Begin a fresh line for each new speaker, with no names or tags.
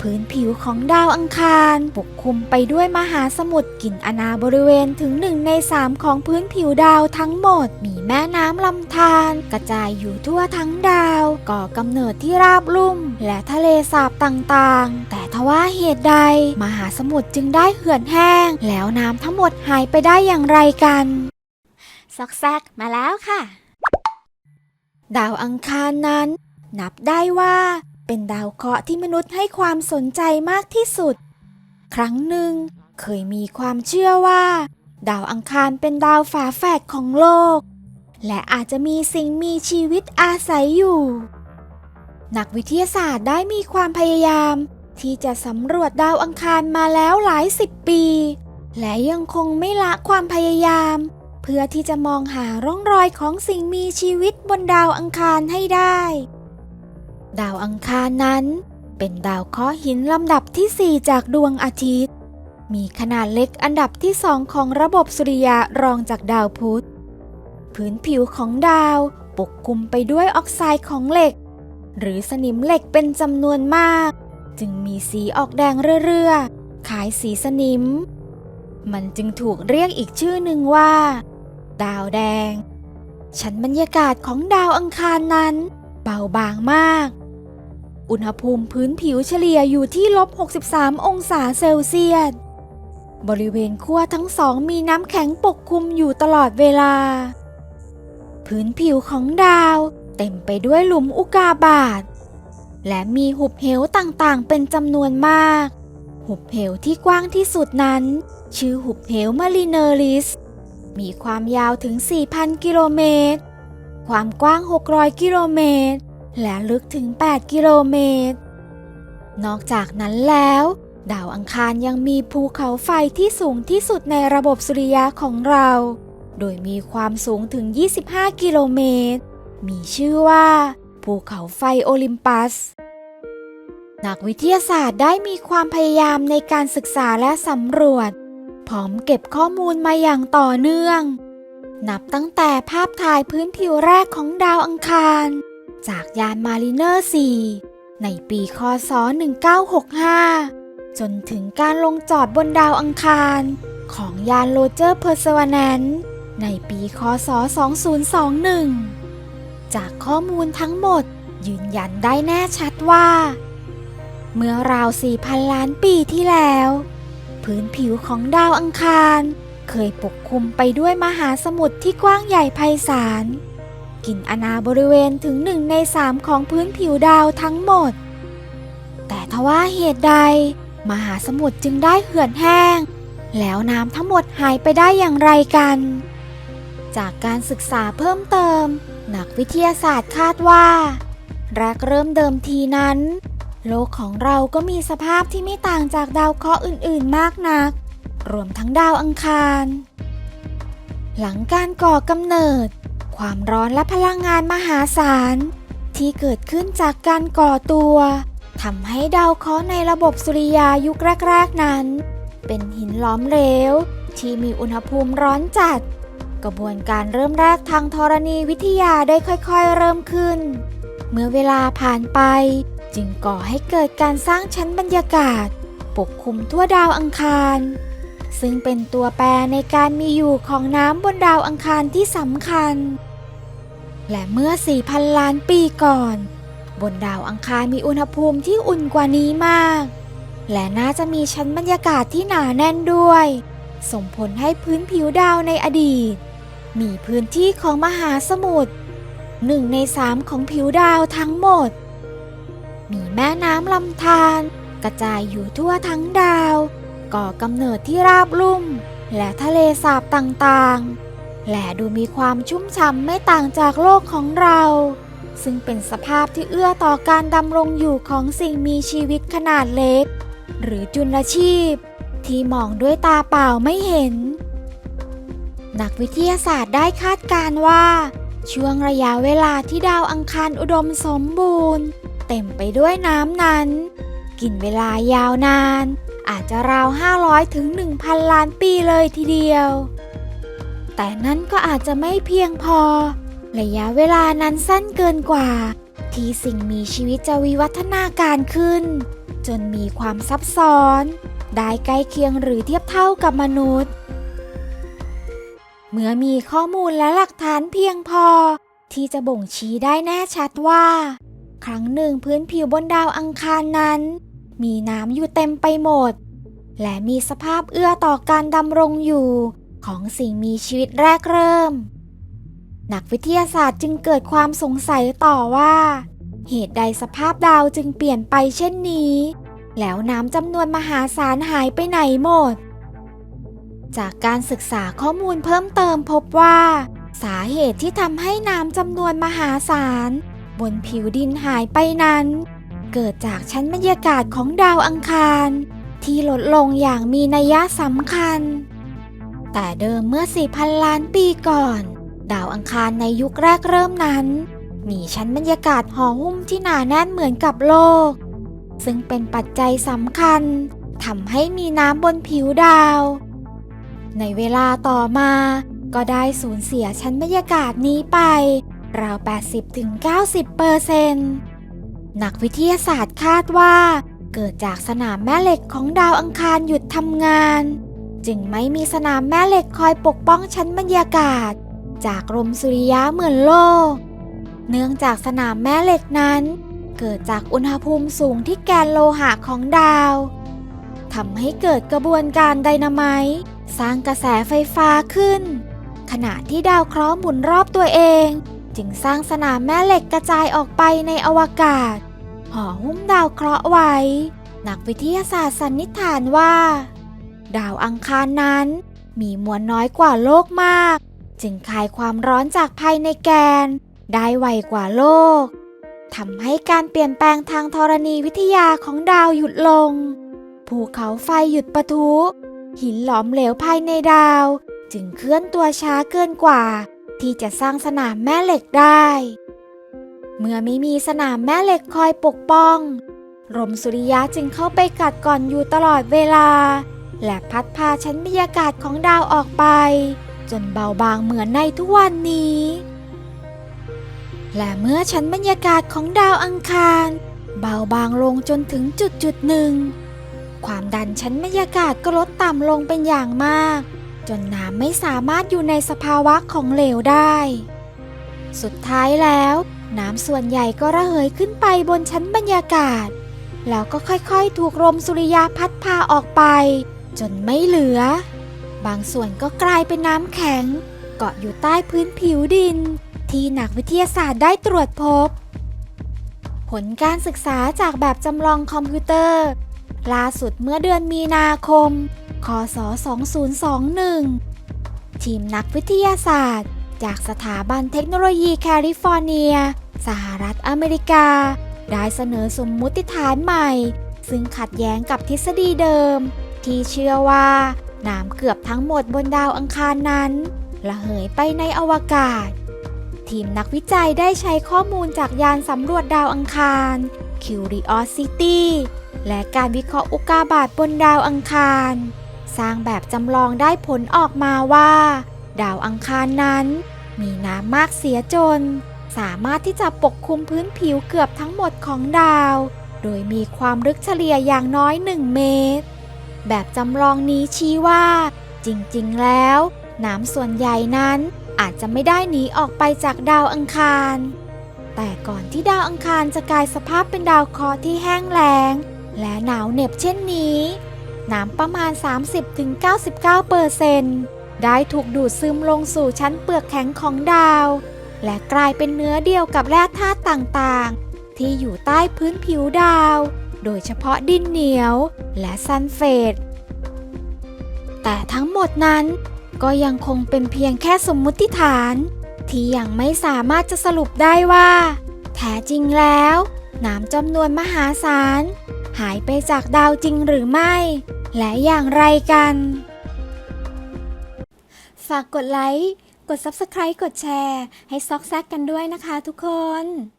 พื้นผิวของดาวอังคาร ปกคลุมไปด้วยมหาสมุทรกินอาณาบริเวณถึงหนึ่งในสามของพื้นผิวดาวทั้งหมด มีแม่น้ำลำธารกระจายอยู่ทั่วทั้งดาว ก่อกำเนิดที่ราบลุ่ม และทะเลสาบต่างๆ แต่ทว่าเหตุใด มหาสมุทรจึงได้เหือดแห้ง แล้วน้ำทั้งหมดหายไปได้อย่างไรกันซอกแซกมาแล้วค่ะ ดาวอังคารนั้น นับได้ว่า เป็นดาวเคราะห์ที่มนุษย์ให้ความสนใจมากที่สุด ครั้งหนึ่ง เคยมีความเชื่อว่า ดาวอังคารเป็นดาวฝาแฝดของโลก และอาจจะมีสิ่งมีชีวิตอาศัยอยู่ นักวิทยาศาสตร์ได้มีความพยายาม ที่จะสำรวจดาวอังคารมาแล้วหลายสิบปี และยังคงไม่ละความพยายาม เพื่อที่จะมองหาร่องรอยของสิ่งมีชีวิตบนดาวอังคารให้ได้ ดาวอังคารนั้น เป็นดาวเคราะห์หินลำดับที่ 4 จากดวงอาทิตย์ มีขนาดเล็กอันดับที่สองของระบบสุริยะรองจากดาวพุธ พื้นผิวของดาวปกคลุมไปด้วยออกไซด์ของเหล็ก หรือสนิมเหล็กเป็นจำนวนมาก จึงมีสีออกแดงเรื่อๆขายสีสนิม มันจึงถูกเรียกอีกชื่อหนึ่งว่า ดาวแดง ชั้นบรรยากาศของดาวอังคารนั้น เบาบางมาก อุณหภูมิพื้นผิวเฉลี่ยอยู่ที่ลบ 63 องศาเซลเซียส บริเวณขั้วทั้งสองมีน้ำแข็งปกคลุมอยู่ตลอดเวลา พื้นผิวของดาวเต็มไปด้วยหลุมอุกาบาต และมีหุบเหวต่างๆ เป็นจำนวนมาก หุบเหวที่กว้างที่สุดนั้น ชื่อหุบเหวมาริเนอริส มีความยาวถึง 4,000 กิโลเมตร ความกว้าง 600 กิโลเมตร และลึกถึง 8 กิโลเมตร นอกจากนั้นแล้ว ดาวอังคารยังมีภูเขาไฟที่สูงที่สุดในระบบสุริยะของเรา โดยมีความสูงถึง 25 กิโลเมตร มีชื่อว่า ภูเขาไฟโอลิมปัส นักวิทยาศาสตร์ได้มีความพยายามในการศึกษาและสำรวจ พร้อมเก็บข้อมูลมาอย่างต่อเนื่อง นับตั้งแต่ภาพถ่ายพื้นผิวแรกของดาวอังคาร จากยานมาริเนอร์ 4 ในปีคศ 1965 จนถึงการลงจอดบนดาวอังคาร ของยานโรเจอร์เพอร์เซว n นนในปีคศ 2021 จากข้อมูลทั้งหมดยืนยันได้แน่ชัดว่า เมื่อราว 4,000 ล้านปีที่แล้ว พื้นผิวของดาวอังคาร เคยปกคลุมไปด้วยมหาสมุทรที่กว้างใหญ่ไพศาล กินอาณาบริเวณถึงหนึ่งในสามของพื้นผิวดาวทั้งหมด แต่ทว่าเหตุใด มหาสมุทรจึงได้เหือดแห้ง แล้วน้ำทั้งหมดหายไปได้อย่างไรกัน จากการศึกษาเพิ่มเติม นักวิทยาศาสตร์คาดว่าแรกเริ่มเดิมทีนั้น โลกของเราก็มีสภาพที่ไม่ต่างจากดาวเคราะห์อื่นๆมากนัก รวมทั้งดาวอังคาร หลังการก่อกำเนิด ความร้อนและพลังงานมหาศาล ที่เกิดขึ้นจากการก่อตัวทำให้ดาวเคราะห์ในระบบสุริยายุคแรกๆนั้น เป็นหินล้อมเหลว ที่มีอุณหภูมิร้อนจัด กระบวนการเริ่มแรกทางธรณีวิทยาได้ค่อยๆเริ่มขึ้น เมื่อเวลาผ่านไปจึงก่อให้เกิดการสร้างชั้นบรรยากาศ ปกคลุมทั่วดาวอังคาร ซึ่งเป็นตัวแปรในการมีอยู่ของน้ำบนดาวอังคารที่สำคัญ และเมื่อ 4,000 ล้านปีก่อน บนดาวอังคารมีอุณหภูมิที่อุ่นกว่านี้มาก และน่าจะมีชั้นบรรยากาศที่หนาแน่นด้วย ส่งผลให้พื้นผิวดาวในอดีต มีพื้นที่ของมหาสมุทรหนึ่งในสามของผิวดาวทั้งหมด มีแม่น้ำลำธารกระจายอยู่ทั่วทั้งดาว ก่อกำเนิดที่ราบลุ่ม และทะเลสาบต่างๆ และดูมีความชุ่มฉ่ำไม่ต่างจากโลกของเรา ซึ่งเป็นสภาพที่เอื้อต่อการดำรงอยู่ของสิ่งมีชีวิตขนาดเล็ก หรือจุลชีพ ที่มองด้วยตาเปล่าไม่เห็น นักวิทยาศาสตร์ได้คาดการณ์ว่า ช่วงระยะเวลาที่ดาวอังคารอุดมสมบูรณ์ เต็มไปด้วยน้ำนั้น กินเวลายาวนาน อาจจะราว 500ถึง1,000 ล้านปีเลยทีเดียว แต่นั่นก็อาจจะไม่เพียงพอ ระยะเวลานั้นสั้นเกินกว่า ที่สิ่งมีชีวิตจะวิวัฒนาการขึ้นจจนมีความซับซ้อน ได้ใกล้เคียงหรือเทียบเท่ากับมนุษย์ เมื่อมีข้อมูลและหลักฐานเพียงพอ ที่จะบ่งชี้ได้แน่ชัดว่า ครั้งหนึ่งพื้นผิวบนดาวอังคารนั้น มีน้ำอยู่เต็มไปหมด และมีสภาพเอื้อต่อการดำรงอยู่ ของสิ่งมีชีวิตแรกเริ่ม นักวิทยาศาสตร์จึงเกิดความสงสัยต่อว่า เหตุใดสภาพดาวจึงเปลี่ยนไปเช่นนี้ แล้วน้ำจำนวนมหาศาลหายไปไหนหมด จากการศึกษาข้อมูลเพิ่มเติมพบว่า สาเหตุที่ทำให้น้ำจำนวนมหาศาล บนผิวดินหายไปนั้น เกิดจากชั้นบรรยากาศของดาวอังคาร ที่ลดลงอย่างมีนัยสำคัญ แต่เดิมเมื่อ 4,000 ล้านปีก่อน ดาวอังคารในยุคแรกเริ่มนั้น มีชั้นบรรยากาศห่อหุ้มที่หนาแน่นเหมือนกับโลก ซึ่งเป็นปัจจัยสำคัญทำให้มีน้ำบนผิวดาว ในเวลาต่อมา ก็ได้สูญเสียชั้นบรรยากาศนี้ไป ราว 80-90%เปอร์เซ็นต์นักวิทยาศาสตร์คาดว่า เกิดจากสนามแม่เหล็กของดาวอังคารหยุดทำงาน จึงไม่มีสนามแม่เหล็กคอยปกป้องชั้นบรรยากาศ จากลมสุริยะเหมือนโลก เนื่องจากสนามแม่เหล็กนั้น เกิดจากอุณหภูมิสูงที่แกนโลหะของดาวทำให้เกิดกระบวนการไดนาไมต์สร้างกระแสไฟฟ้าขึ้น ขณะที่ดาวเคราะห์หมุนรอบตัวเอง จึงสร้างสนามแม่เหล็กกระจายออกไปในอวกาศห่อหุ้มดาวเคราะห์ไว้ นักวิทยาศาสตร์สันนิษฐานว่า ดาวอังคารนั้น มีมวลน้อยกว่าโลกมาก จึงคายความร้อนจากภายในแกน ได้ไวกว่าโลกทำให้การเปลี่ยนแปลงทางธรณีวิทยาของดาวหยุดลง ภูเขาไฟหยุดปะทุ หินหลอมเหลวภายในดาว จึงเคลื่อนตัวช้าเกินกว่า ที่จะสร้างสนามแม่เหล็กได้ เมื่อไม่มีสนามแม่เหล็กคอยปกป้องลมสุริยะจึงเข้าไปกัดก่อนอยู่ตลอดเวลา และพัดพาชั้นบรรยากาศของดาวออกไป จนเบาบางเหมือนในทุกวันนี้ และเมื่อชั้นบรรยากาศของดาวอังคาร เบาบางลงจนถึงจุดจุดหนึ่ง ความดันชั้นบรรยากาศก็ลดต่ำลงเป็นอย่างมาก จนน้ำไม่สามารถอยู่ในสภาวะของเหลวได้ สุดท้ายแล้ว น้ำส่วนใหญ่ก็ระเหยขึ้นไปบนชั้นบรรยากาศแล้วก็ค่อยๆ ถูกลมสุริยะพัดพาออกไป จนไม่เหลือ บางส่วนก็กลายเป็นน้ำแข็ง เกาะอยู่ใต้พื้นผิวดิน ที่นักวิทยาศาสตร์ได้ตรวจพบ ผลการศึกษาจากแบบจำลองคอมพิวเตอร์ ล่าสุดเมื่อเดือนมีนาคม คศ 2021 ทีมนักวิทยาศาสตร์ จากสถาบันเทคโนโลยีแคลิฟอร์เนีย สหรัฐอเมริกา ได้เสนอสมมุติฐานใหม่ ซึ่งขัดแย้งกับทฤษฎีเดิม ที่เชื่อว่า น้ำเกือบทั้งหมดบนดาวอังคารนั้นระเหยไปในอวกาศ ทีมนักวิจัยได้ใช้ข้อมูลจากยานสำรวจดาวอังคาร Curiosity และการวิเคราะห์อุกกาบาตบนดาวอังคาร สร้างแบบจำลองได้ผลออกมาว่า ดาวอังคารนั้น มีน้ำมากเสียจน สามารถที่จะปกคลุมพื้นผิวเกือบทั้งหมดของดาว โดยมีความลึกเฉลี่ยอย่างน้อย 1 เมตร แบบจำลองนี้ชี้ว่า จริงๆ แล้วน้ำส่วนใหญ่นั้นอาจจะไม่ได้หนีออกไปจากดาวอังคาร แต่ก่อนที่ดาวอังคารจะกลายสภาพเป็นดาวเคราะห์ที่แห้งแล้ง และหนาวเหน็บเช่นนี้ น้ำประมาณ 30-99%เปอร์เซนต์ได้ถูกดูดซึมลงสู่ชั้นเปลือกแข็งของดาว และกลายเป็นเนื้อเดียวกับแร่ธาตุต่างๆ ที่อยู่ใต้พื้นผิวดาว โดยเฉพาะดินเหนียวและซัลเฟต แต่ทั้งหมดนั้นก็ยังคงเป็นเพียงแค่สมมุติฐาน ที่ยังไม่สามารถจะสรุปได้ว่า แท้จริงแล้วน้ำจำนวนมหาศาล หายไปจากดาวจริงหรือไม่ และอย่างไรกัน ฝากกดไลค์ กด Subscribe กดแชร์ ให้ซอกแซกกันด้วยนะคะทุกคน